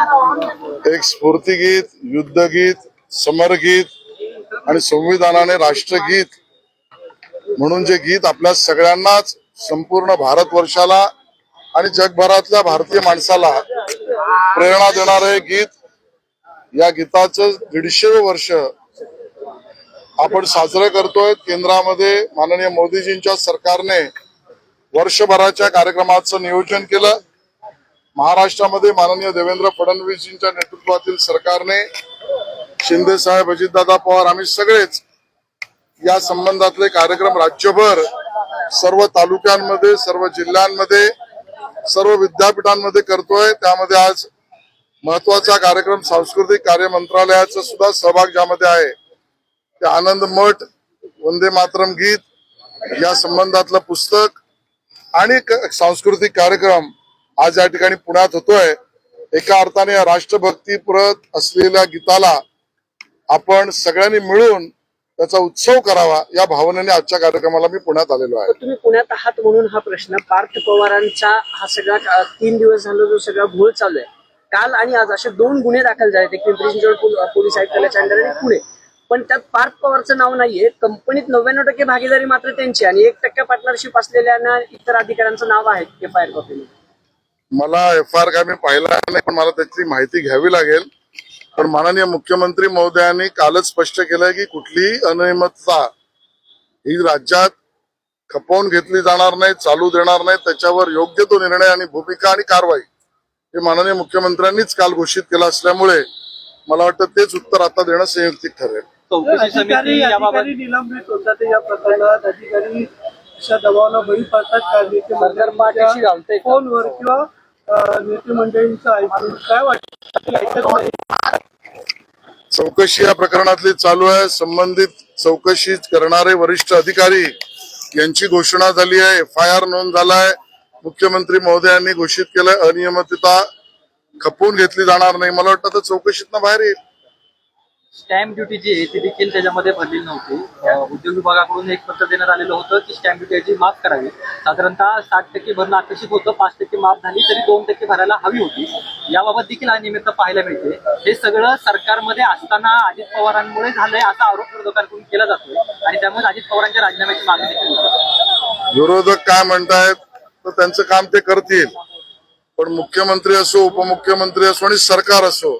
एक स्फूर्तीगीत युद्धगीत समरगीत आणि संविधानाने राष्ट्रगीत म्हणून जे गीत आपल्या सगळ्यांनाच संपूर्ण भारतवर्षाला आणि जगभरातल्या भारतीय माणसाला प्रेरणा देणारं गीत या गीताचं दीडशे वर्ष आपण साजरं करतोय. केंद्रामध्ये माननीय मोदीजींच्या सरकारने वर्षभराच्या कार्यक्रमाचं नियोजन केलं. महाराष्ट्रामध्ये माननीय देवेंद्र फडणवीसजींच्या नेतृत्वातील सरकारने शिंदे साहेब अजितदादा पवार आम्ही सगळेच या संबंधातले कार्यक्रम राज्यभर सर्व तालुक्यांमध्ये सर्व जिल्ह्यांमध्ये सर्व विद्यापीठांमध्ये करतोय. त्यामध्ये आज महत्त्वाचा कार्यक्रम सांस्कृतिक कार्य मंत्रालयाचा सुद्धा सहभाग ज्यामध्ये आहे. ते आनंद मठ वंदे मातरम गीत या संबंधातलं पुस्तक आणि सांस्कृतिक कार्यक्रम आज या ठिकाणी पुण्यात होतोय. एका अर्थाने राष्ट्रभक्तीप्रत असलेल्या गीताला आपण सगळ्यांनी मिळून त्याचा उत्सव करावा या भावनेने आजच्या कार्यक्रमाला मी पुण्यात आलेलो आहे. तुम्ही पुण्यात आहात म्हणून हा प्रश्न. पार्थ पवारांचा हा सगळा तीन दिवस झाला जो सगळा घोळ चालू आहे. काल आणि आज असे दोन गुन्हे दाखल झाले एक पिंपरी चिंचवड पोलीस आयुक्तालयाच्या अंडर आणि पुणे. पण त्यात पार्थ पवारचं नाव नाहीये. कंपनीत नव्याण्णव टक्के भागीदारी मात्र त्यांची आणि एक टक्के पार्टनरशिप असलेल्या इतर अधिकाऱ्यांचं नाव आहे एफ आय आर कॉपीमध्ये. मला एफ आर काय मी पाहिला नाही पण मला त्याची माहिती घ्यावी लागेल. पण माननीय मुख्यमंत्री महोदयांनी कालच स्पष्ट केलंय की कुठलीही अनियमितता ही राज्यात खपवून घेतली जाणार नाही चालू देणार नाही त्याच्यावर योग्य तो निर्णय आणि भूमिका आणि कारवाई हे माननीय मुख्यमंत्र्यांनीच काल घोषित केलं असल्यामुळे मला वाटतं तेच उत्तर आता देणं संयुक्तिक ठरेल. अधिकारी? फोनवर किंवा नेते मंडळींचं ऐकून काय वाटतं? ऐकत नाही. चौकशी या प्रकरणातली चालू आहे. संबंधित चौकशी करणारे वरिष्ठ अधिकारी यांची घोषणा झाली आहे. एफ आय आर नोंद झालाय. मुख्यमंत्री महोदयांनी घोषित केलंय अनियमितता खपवून घेतली जाणार नाही. मला वाटतं तर चौकशीतनं बाहेर येईल. स्टॅम्प ड्युटी जी आहे ती देखील त्याच्यामध्ये भरलेली नव्हती. उद्योग विभागाकडून एक पत्र देण्यात आलेलं होतं की स्टॅम्प ड्युटी याची माफ करावी. साधारणतः साठ टक्के भरणं अपेक्षित होतं पाच टक्के माफ झाली तरी दोन टक्के भरायला हवी होती. याबाबत देखील अनियमित पाहायला मिळते. हे सगळं सरकारमध्ये असताना अजित पवारांमुळे झालंय असा आरोप विरोधकांकडून केला जातोय. आणि त्यामुळे अजित पवारांच्या राजीनाम्याची मागणी देखील विरोधक काय म्हणतायत तर त्यांचं काम ते करतील. पण मुख्यमंत्री असो उपमुख्यमंत्री असो आणि सरकार असो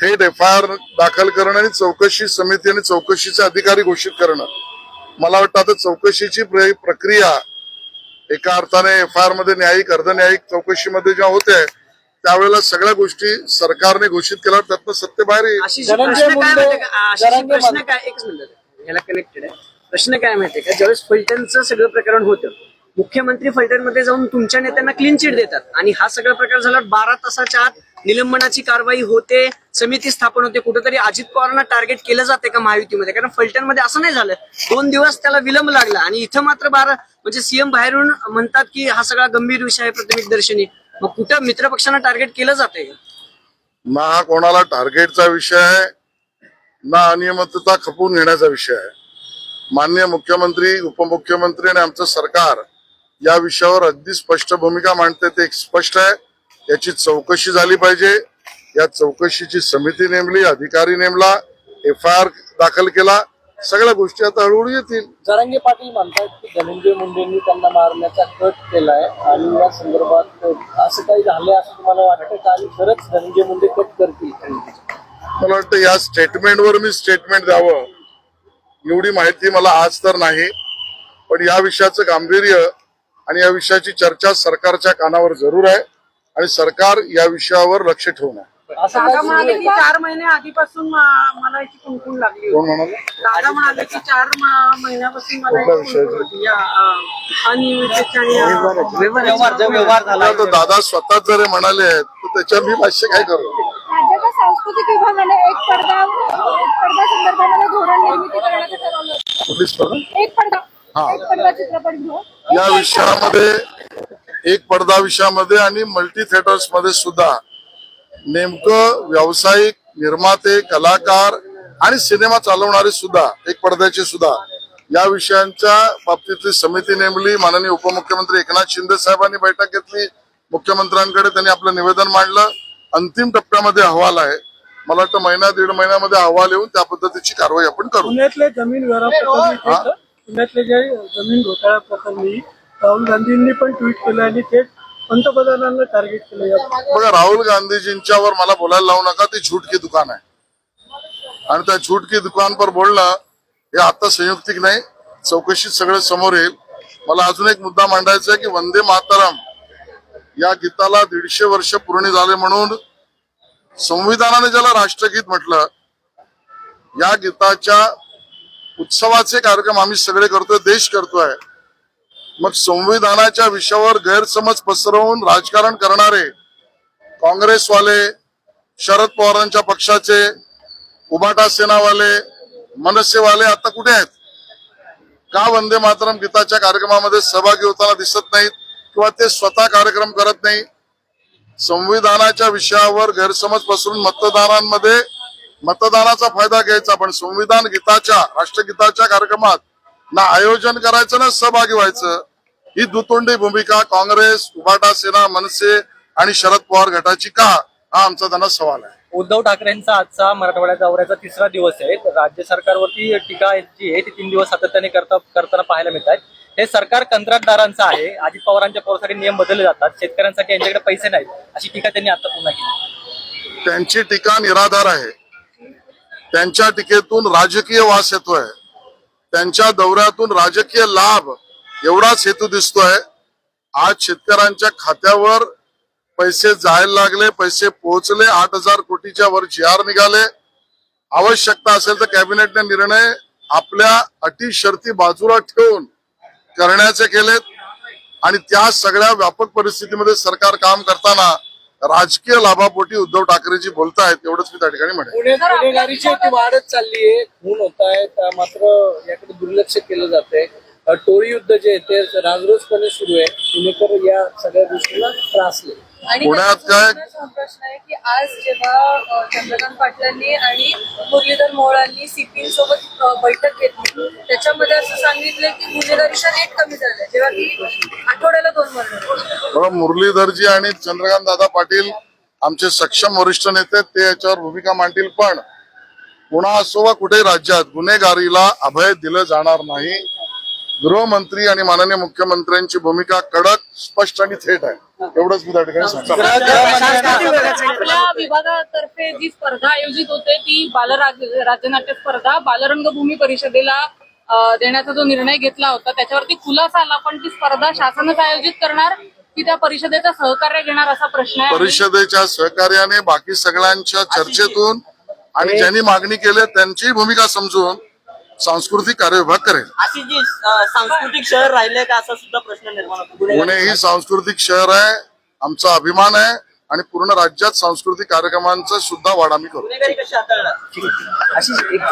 थेट एफ आय आर दाखल करणं आणि चौकशी समिती आणि चौकशीचे अधिकारी घोषित करणं. मला वाटतं आता चौकशीची प्र- प्रक्रिया एका अर्थाने एफ आय आरमध्ये न्यायिक अर्धन्यायिक चौकशीमध्ये ज्या होत्या त्यावेळेला सगळ्या गोष्टी सरकारने घोषित केल्यावर त्यातनं सत्य बाहेर येईल. प्रश्न काय माहितीये का? प्रश्न काय? माहितीये ज्यावेळेस फलटणचं सगळं प्रकरण होतं मुख्यमंत्री फलटणमध्ये जाऊन तुमच्या नेत्यांना क्लीन चिट देतात. आणि हा सगळा प्रकार झाला बारा तासाच्या आत निलंबनाची कारवाई होते समिती स्थापन होते कुठेतरी अजित पवारांना टार्गेट केलं जाते का महायुतीमध्ये? कारण फलटणमध्ये असं नाही झालं. दोन दिवस त्याला विलंब लागला आणि इथं मात्र बारा म्हणजे सीएम बाहेरून म्हणतात की हा सगळा गंभीर विषय आहे प्राथमिक दर्शनी. मग कुठं मित्रपक्षांना टार्गेट केलं जाते? ना हा कोणाला टार्गेटचा विषय आहे ना अनियमितता खपवून घेण्याचा विषय आहे. माननीय मुख्यमंत्री उपमुख्यमंत्री आणि आमचं सरकार या विषयावर अगदी स्पष्ट भूमिका मांडते ते स्पष्ट आहे. याची चौकशी झाली पाहिजे. या चौकशीची समिती नेमली अधिकारी नेमला एफ आय आर दाखल केला. सगळ्या गोष्टी आता हळूहळू येतील. जरांगे पाटील म्हणतात की धनंजय मुंडेंनी त्यांना मारण्याचा कट केलाय आणि या संदर्भात असं काही झालंय असं तुम्हाला वाटतं का? आणि खरंच धनंजय मुंडे कट करतील? मला वाटतं या स्टेटमेंटवर मी स्टेटमेंट द्यावं. एवढी माहिती मला आज तर नाही. पण या विषयाचं गांभीर्य आणि या विषयाची चर्चा सरकारच्या कानावर जरूर आहे आणि सरकार या विषयावर लक्ष ठेवून आहे. असं दादा काय म्हणाले की चार महिने आधीपासून मा- मला याची कुणकुण लागली कोण म्हणाले? दादा म्हणाले की चार मा- महिन्यापासून मला कुठल्या याची कुणकुण विषयाचं? होती. या, अं, अनियमिततेची आणि अं, व्यवहार जो व्यवहार झाला. आता दादा स्वतः जर हे म्हणाले आहेत तर त्याच्यावर मी भाष्य काय करू? राज्याच्या सांस्कृतिक विभागाने एक पडदा एक पडदा संदर्भामध्ये धोरण निर्मिती करण्याचं ठरवलं होतं. स्पर्धा एक पडदा हा. एक पडदा चित्रपट या विषयामध्ये एक पडदा विषयामध्ये आणि मल्टी थिएटर्समध्ये सुद्धा नेमकं व्यावसायिक निर्माते कलाकार आणि सिनेमा चालवणारे सुद्धा एक पडद्याचे सुद्धा या विषयांच्या बाबतीतली समिती नेमली माननीय उपमुख्यमंत्री एकनाथ शिंदे साहेबांनी बैठक घेतली मुख्यमंत्र्यांकडे त्यांनी आपलं निवेदन मांडलं. अंतिम टप्प्यामध्ये अहवाल आहे. मला वाटतं महिना दीड महिन्यामध्ये अहवाल येऊन त्या पद्धतीची कारवाई आपण करू. जमीन पुण्यातले जे जमीन घोटाळा प्रकरणी राहुल गांधींनी पण ट्विट केलं आणि ते पंतप्रधानांना टार्गेट केलं. या बघा राहुल गांधीजींच्यावर मला बोलायला लावू नका ती झूट की दुकान आहे. आणि त्या झूट की दुकान पर बोलणं हे आता संयुक्तिक नाही चौकशीत सगळं समोर येईल. मला अजून एक मुद्दा मांडायचा आहे की वंदे मातरम या गीताला दीडशे वर्ष पूर्ण झाले म्हणून संविधानाने ज्याला राष्ट्रगीत म्हटलं या गीताच्या उत्सवाचे कार्यक्रम आम्ही सगळे करतोय देश करतोय. मग संविधानाच्या विषयावर गैरसमज पसरवून राजकारण करणारे काँग्रेसवाले शरद पवारांच्या पक्षाचे उबाटा सेनावाले मनसेवाले आता कुठे आहेत? का वंदे मातरम गीताच्या कार्यक्रमामध्ये सहभागी होताना दिसत नाहीत किंवा ते स्वतः कार्यक्रम करत नाही संविधानाच्या विषयावर गैरसमज पसरून मतदारांमध्ये मतदानाचा फायदा घ्यायचा पण संविधान गीताच्या राष्ट्रगीताच्या कार्यक्रमात ना आयोजन करायचं ना सहभागी व्हायचं ही दुतोंडी भूमिका काँग्रेस उबाटा सेना मनसे आणि शरद पवार गटाची का हा आमचा त्यांना सवाल आहे. उद्धव ठाकरेंचा आजचा मराठवाड्यात दौऱ्याचा तिसरा दिवस आहे. राज्य सरकारवरती टीका जी आहे ती तीन दिवस सातत्याने करता करताना पाहायला मिळत आहेत हे सरकार कंत्राटदारांचं आहे. अजित पवारांच्या पवारासाठी नियम बदलले जातात. शेतकऱ्यांसाठी यांच्याकडे पैसे नाहीत. अशी टीका त्यांनी आता पुन्हा केली. त्यांची टीका निराधार आहे. त्यांच्या टीकेतून राजकीय वास येतोय. त्यांच्या दौऱ्यातून राजकीय लाभ एवढाच हेतू दिसतोय. आज शेतकऱ्यांच्या खात्यावर पैसे जायला लागले पैसे पोहोचले आठ हजार कोटीच्या वर जी आर निघाले. आवश्यकता असेल तर कॅबिनेटने निर्णय आपल्या अटी शर्ती बाजूला ठेवून करण्याचे केलेत. आणि त्या सगळ्या व्यापक परिस्थितीमध्ये सरकार काम करताना राजकीय लाभापोटी उद्धव ठाकरेजी बोलतायत एवढंच मी त्या ठिकाणी म्हणेन. पुण्यात गुन्हेगारीची ती वाढत चालली आहे खून होत आहेत मात्र याकडे दुर्लक्ष केलं जात आहे टोळी युद्ध जे आहे ते राजरोजपणे सुरू आहे. पुणेकर या सगळ्या गोष्टीला त्रासले. आणि पुण्यात काय- प्रश्न आहे की आज जेव्हा चंद्रकांत पाटलांनी आणि मुरलीधर मोहोळांनी सीपी सोबत बैठक घेतली त्याच्यामध्ये असं सांगितलं की रेट कमी झाला जेव्हा की आठवड्याला दोन मरण मुरलीधरजी आणि चंद्रकांत दादा पाटील आमचे सक्षम वरिष्ठ नेते ते याच्यावर भूमिका मांडतील पण पुन्हा असो वा कुठेही राज्यात गुन्हेगारीला अभय दिलं जाणार नाही. गृहमंत्री आणि माननीय मुख्यमंत्र्यांची भूमिका कडक स्पष्ट आणि थेट आहे. एवढंच मी त्या ठिकाणी सांगतो. आपल्या विभागातर्फे जी स्पर्धा आयोजित होते ती बालराज राज्यनाट्य स्पर्धा बालरंगभूमी परिषदेला देण्याचा जो निर्णय घेतला होता त्याच्यावरती खुलासा आला. पण ती स्पर्धा शासनच आयोजित करणार की त्या परिषदेचं सहकार्य घेणार असा प्रश्न आहे? परिषदेच्या सहकार्याने बाकी सगळ्यांच्या चर्चेतून आणि ज्यांनी मागणी केली त्यांची भूमिका समजून सांस्कृतिक कार्यविभाग करेल. अशी जी अ, सांस्कृतिक शहर राहिले का असा सुद्धा प्रश्न निर्माण होतो? पुणे ही सांस्कृतिक शहर आहे आमचा अभिमान आहे आणि पूर्ण राज्यात सांस्कृतिक कार्यक्रमांचा सुद्धा वाढ आम्ही करू. गुन्हेगारी कशी हाताळणार? अशी एक